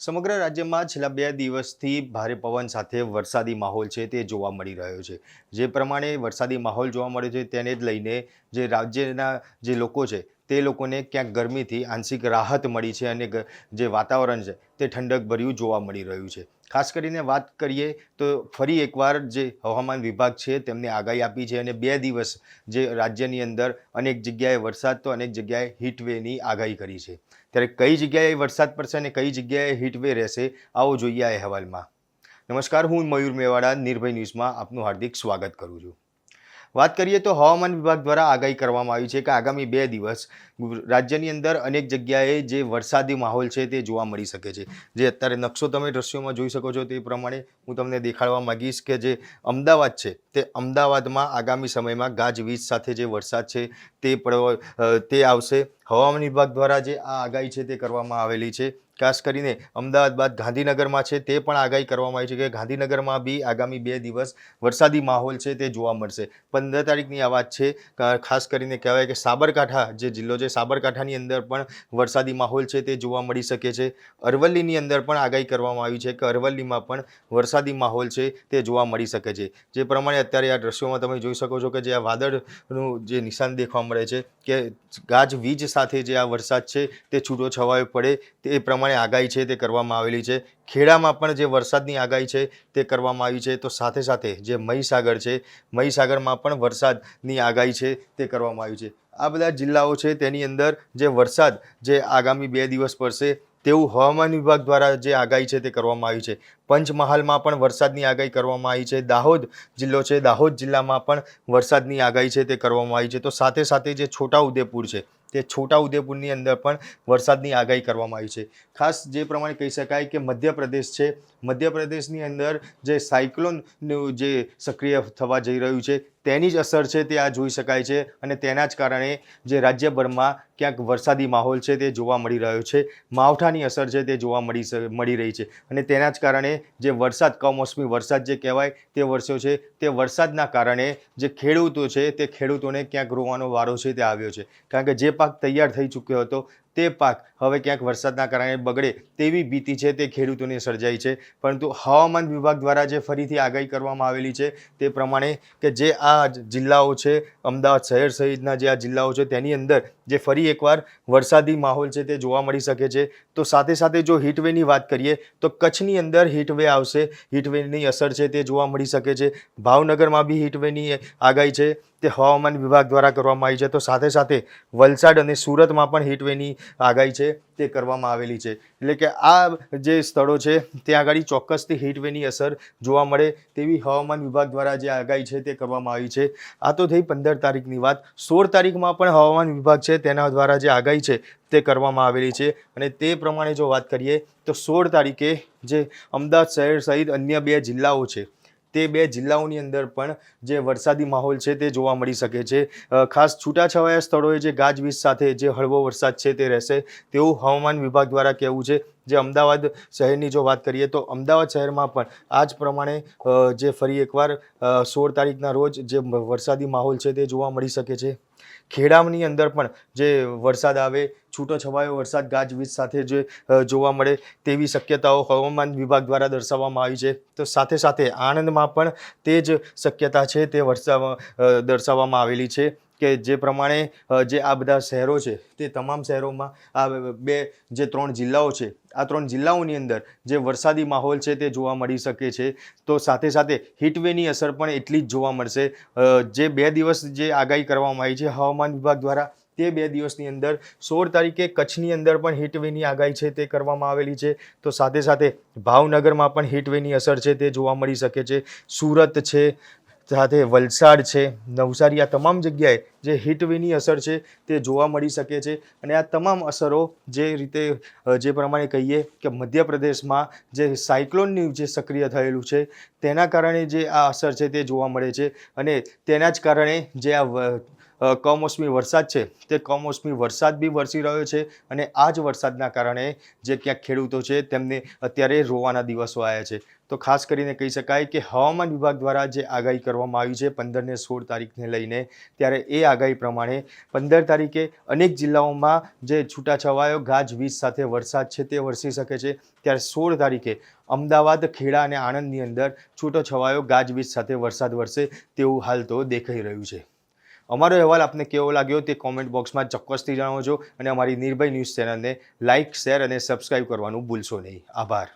સમગ્ર રાજ્યમાં છેલ્લા બે દિવસથી ભારે પવન સાથે વરસાદી માહોલ છે તે જોવા મળી રહ્યો છે. જે પ્રમાણે વરસાદી માહોલ જોવા મળ્યો છે તેને જ લઈને જે રાજ્યના જે લોકો છે તે લોકોને ક્યાંક ગરમીથી આંશિક રાહત મળી છે અને જે વાતાવરણ છે તે ઠંડકભર્યું જોવા મળી રહ્યું છે. ખાસ કરીને વાત કરીએ તો ફરી એકવાર જે હવામાન વિભાગ છે તેમને આગાહી આપી છે અને બે દિવસ જે રાજ્યની અંદર અનેક જગ્યાએ વરસાદ તો અનેક જગ્યાએ હીટવેની આગાહી કરી છે. ત્યારે કઈ જગ્યાએ વરસાદ પડશે અને કઈ જગ્યાએ હીટવે રહેશે આવો જોઈએ આ અહેવાલમાં. નમસ્કાર, હું મયુર મેવાડા, નિર્ભય ન્યૂઝમાં આપનું હાર્દિક સ્વાગત કરું છું. વાત કરીએ તો હવામાન વિભાગ દ્વારા આગાહી કરવામાં આવી છે કે આગામી બે દિવસ રાજ્યની અંદર અનેક જગ્યાએ જે વરસાદી માહોલ છે તે જોવા મળી શકે છે. જે અત્યારે નકશો તમે દ્રશ્યોમાં જોઈ શકો છો તે પ્રમાણે હું તમને દેખાડવા માંગીશ કે જે અમદાવાદ છે તે અમદાવાદમાં આગામી સમયમાં ગાજવીજ સાથે જે વરસાદ છે તે તે આવશે. હવામાન વિભાગ દ્વારા જે આ આગાહી છે તે કરવામાં આવેલી છે. ખાસ કરીને અમદાવાદ બાદ ગાંધીનગરમાં છે તે પણ આગાહી કરવામાં આવી છે કે ગાંધીનગરમાં બી આગામી બે દિવસ વરસાદી માહોલ છે તે જોવા મળશે. પંદર તારીખની આ વાત છે. ખાસ કરીને કહેવાય કે સાબરકાંઠા જે જિલ્લો છે સાબરકાંઠાની અંદર પણ વરસાદી માહોલ છે તે જોવા મળી શકે છે. અરવલ્લીની અંદર પણ આગાહી કરવામાં આવી છે કે અરવલ્લીમાં પણ વરસાદી માહોલ છે તે જોવા મળી શકે છે. જે પ્રમાણે અત્યારે આ દ્રશ્યોમાં તમે જોઈ શકો છો કે જે આ વાદળનું જે નિશાન દેખવા મળે છે કે ગાજ વીજ સાથે જે આ વરસાદ છે તે છૂટો છવાયો પડે તે પ્રમાણે આગાહી છે, તે કરવામાં આવેલી છે. ખેડામાં પણ જે વરસાદની આગાહી છે, તે કરવામાં આવી છે. તો સાથે સાથે જે મહીસાગર છે, મહીસાગરમાં પણ વરસાદની આગાહી છે, તે કરવામાં આવી છે. આ બધા જિલ્લાઓ છે, તેની અંદર જે વરસાદ જે આગામી બે દિવસ પડશે, તેવું હવામાન વિભાગ દ્વારા જે આગાહી છે, તે કરવામાં આવી છે. પંચમહાલમાં પણ વરસાદની આગાહી કરવામાં આવી છે. દાહોદ જિલ્લો છે, દાહોદ જિલ્લામાં પણ વરસાદની આગાહી છે, તે કરવામાં આવી છે. તો સાથે સાથે જે છોટા ઉદેપુર છે તે છોટા ઉદેપુરની અંદર પણ વરસાદની આગાહી કરવામાં આવી છે. ખાસ જે પ્રમાણે કહી શકાય કે મધ્યપ્રદેશ છે. મધ્યપ્રદેશની અંદર જે સાયક્લોનનું જે સક્રિય થવા જઈ રહ્યું છે તેની જ અસર છે તે આ જોઈ શકાય છે અને તેના જ કારણે જે રાજ્યભરમાં ક્યાંક વરસાદી માહોલ છે તે જોવા મળી રહ્યો છે. માવઠાની અસર છે તે જોવા મળી મળી રહી છે અને તેના જ કારણે જે વરસાદ, કમોસમી વરસાદ જે કહેવાય તે વરસ્યો છે તે વરસાદના કારણે જે ખેડૂતો છે તે ખેડૂતોને ક્યાંક રોવાનો વારો છે તે આવ્યો છે. કારણ કે જે પાક તૈયાર થઈ ચૂક્યો હતો તે પાક હવે ક્યાંક વરસાદના કારણે બગડે તેવી ભીતિ છે, તે ખેડૂતોને સર્જાઈ છે. પરંતુ હવામાન વિભાગ દ્વારા જે ફરીથી આગાહી કરવામાં આવેલી છે, તે પ્રમાણે કે જે આ જિલ્લાઓ છે, અમદાવાદ શહેર સહિતના જે આ જિલ્લાઓ છે, તેની અંદર જે ફરી એકવાર વરસાદી માહોલ છે, તે જોવા મળી શકે છે. તો સાથે સાથે જો હીટવેની વાત કરીએ, તો કચ્છની અંદર હીટવે આવશે. હીટવેની અસર છે, તે જોવા મળી શકે છે. ભાવનગરમાં બી હીટવેની આગાહી છે, તે હવામાન વિભાગ દ્વારા કરવામાં આવી છે. તો સાથે સાથે વલસાડ અને સુરતમાં પણ હીટવેની આગાહી છે તે કરવામાં આવેલી છે. એટલે કે આ જે સ્થળો છે ત્યાં આગળ ચોક્કસથી હીટવેની અસર જોવા મળે તેવી હવામાન વિભાગ દ્વારા જે આગાહી છે તે કરવામાં આવી છે. આ તો થઈ પંદર તારીખની વાત. સોળ તારીખમાં પણ હવામાન વિભાગ છે તેના દ્વારા જે આગાહી છે તે કરવામાં આવેલી છે. અને તે પ્રમાણે જો વાત કરીએ, તો સોળ તારીખે જે અમદાવાદ શહેર સહિત અન્ય બે જિલ્લાઓ છે તે બે જિલ્લાઓની અંદર પણ જે વરસાદી માહોલ છે તે જોવા મળી શકે છે. ખાસ છૂટાછવાયા સ્થળોએ જે ગાજવીજ સાથે જે હળવો વરસાદ છે તે રહેશે તેવું હવામાન વિભાગ દ્વારા કહેવું છે. જે અમદાવાદ શહેરની જો વાત કરીએ તો અમદાવાદ શહેરમાં પણ આ જ પ્રમાણે જે ફરી એકવાર સોળ તારીખના રોજ જે વરસાદી માહોલ છે તે જોવા મળી શકે છે. ખેડાની અંદર પણ જે વરસાદ આવે, છૂટો છવાયો વરસાદ ગાજવીજ સાથે જે જોવા મળે તેવી શક્યતાઓ હવામાન વિભાગ દ્વારા દર્શાવવામાં આવી છે. તો સાથે સાથે આણંદમાં પણ તે જ શક્યતા છે તે વરસાવવા દર્શાવવામાં આવેલી છે. કે જે પ્રમાણે જે આ બધા શહેરો છે, તે તમામ શહેરોમાં આ બે જે ત્રણ જિલ્લાઓ છે, આ ત્રણ જિલ્લાઓની અંદર જે વરસાદી માહોલ છે તે જોવા મળી શકે છે. તો સાથે સાથે હીટવેની અસર પણ એટલી જ જોવા મળશે. જે બે દિવસ જે આગાહી કરવામાં આવી છે, હવામાન વિભાગ દ્વારા, તે બે દિવસની અંદર સોળ તારીખે કચ્છની અંદર પણ હીટવેની આગાહી છે તે કરવામાં આવેલી છે. તો સાથે સાથે ભાવનગરમાં પણ હીટવેની અસર છે તે જોવા મળી શકે છે. સુરત છે સાથે વલસાડ છે, નવસારી, આ તમામ જગ્યાએ જે હીટવેની અસર છે તે જોવા મળી શકે છે અને આ તમામ અસરો જે રીતે જે પ્રમાણે કહીએ કે મધ્યપ્રદેશમાં જે સાયક્લોનનું જે સક્રિય થયેલું છે તેના કારણે જે આ અસર છે તે જોવા મળે છે અને તેના જ કારણે જે આ કમોસમી વરસાદ છે. તે કમોસમી વરસાદ બી વરસી રહ્યો છે અને આ જ વરસાદના કારણે જે ક્યાંક ખેડૂતો છે તેમને અત્યારે રોવાના દિવસો આવ્યા છે. તો ખાસ કરીને કહી શકાય કે હવામાન વિભાગ દ્વારા જે આગાહી કરવામાં આવી છે પંદરને સોળ તારીખને લઈને, ત્યારે એ આગાહી પ્રમાણે પંદર તારીખે અનેક જિલ્લાઓમાં જે છૂટાછવાયો ગાજવીજ સાથે વરસાદ છે તે વરસી શકે છે. ત્યારે સોળ તારીખે અમદાવાદ, ખેડા અને આણંદની અંદર છૂટોછવાયો ગાજવીજ સાથે વરસાદ વરસે તેવું હાલ તો દેખાઈ રહ્યું છે. અમારો અહેવાલ આપને કેવો લાગ્યો તે કોમેન્ટ બોક્સમાં ચોક્કસથી જણાવજો અને અમારી નિર્ભય ન્યૂઝ ચેનલને લાઇક શેર અને સબસ્ક્રાઇબ કરવાનું ભૂલશો નહીં. આભાર.